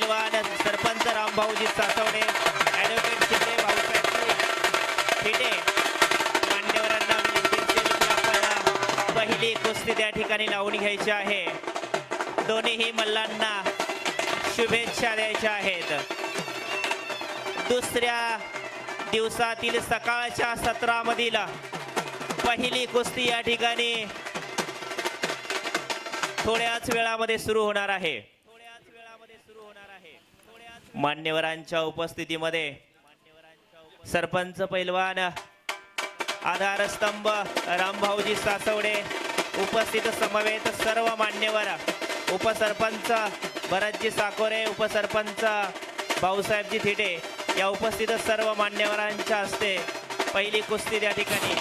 पैलवान सरपंच रामभाऊजी सासवडे ॲडव्होकेट शिंदे भाऊसाहेब फिटे मान्यवरांना आपल्याला पहिली कुस्ती त्या ठिकाणी लावून घ्यायची आहे. दोन्हीही मल्लांना शुभेच्छा द्यायच्या आहेत. दुसऱ्या दिवसातील सकाळच्या सत्रामधील पहिली कुस्ती या ठिकाणी थोड्याच वेळामध्ये सुरू होणार आहे थोड्याच वेळामध्ये सुरू होणार आहे मान्यवरांच्या उपस्थितीमध्ये सरपंच पैलवान आधारस्तंभ रामभाऊजी सासवडे उपस्थित समवेत सर्व मान्यवर उपसरपंच भरतजी साकोरे उपसरपंच भाऊसाहेबजी थिटे या उपस्थित सर्व मान्यवरांच्या हस्ते पहिली कुस्ती त्या ठिकाणी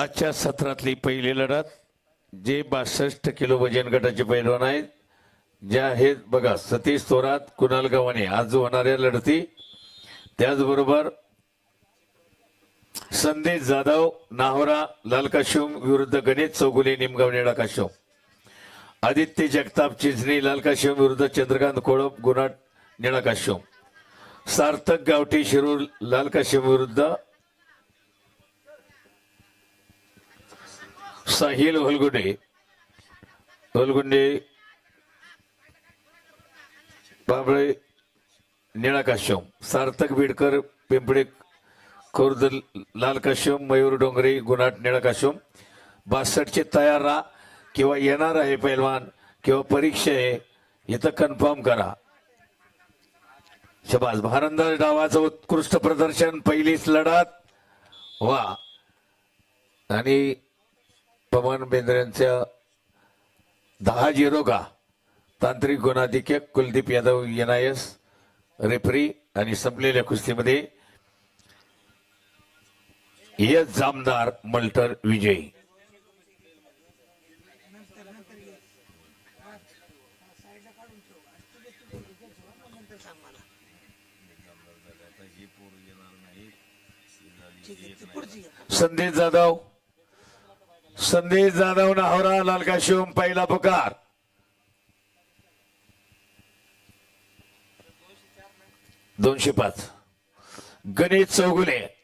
आजच्या सत्रातली पहिली लढत जे बासष्ट किलो वजन गटाचे पैलवान आहेत ज्या आहेत बघा सतीश थोरात कुणाल गव्हाणे आज होणाऱ्या लढती. त्याचबरोबर संदेश जाधव नाहोरा लाल विरुद्ध गणेश चौगुले निमगाव निळा आदित्य जगताप चिंचणी लाल विरुद्ध चंद्रकांत कोळप गुणाट निळा काश्यम. सार्थक गावठी शिरूर लाल विरुद्ध साहिल होलगुंडे. होलगुंडे बाबळे निळा काश्यम सार्थक बिडकर पिंपळे खुर्द लाल काश्यम मयूर डोंगरे गुन्हाट निळा काश्यम बासष्टचे तयार राहा किंवा येणार आहे पैलवान किंवा परीक्षा आहे इथं कन्फर्म करा. शबाज भारंदाज डावाचं उत्कृष्ट प्रदर्शन पहिलीच लढत. वा. आणि पवन बेंद्रेंच्या दहा झिरो का तांत्रिक गुणाधिक्य कुलदीप यादव एनआयएस रेफरी आणि संपलेल्या कुस्तीमध्ये यश जामदार मल्टर विजयी. संदेश जाधव संदेश जाधव नाहोरा लालका शिवम पहिला पुकार. दोनशे पाच. गणेश चौगुले.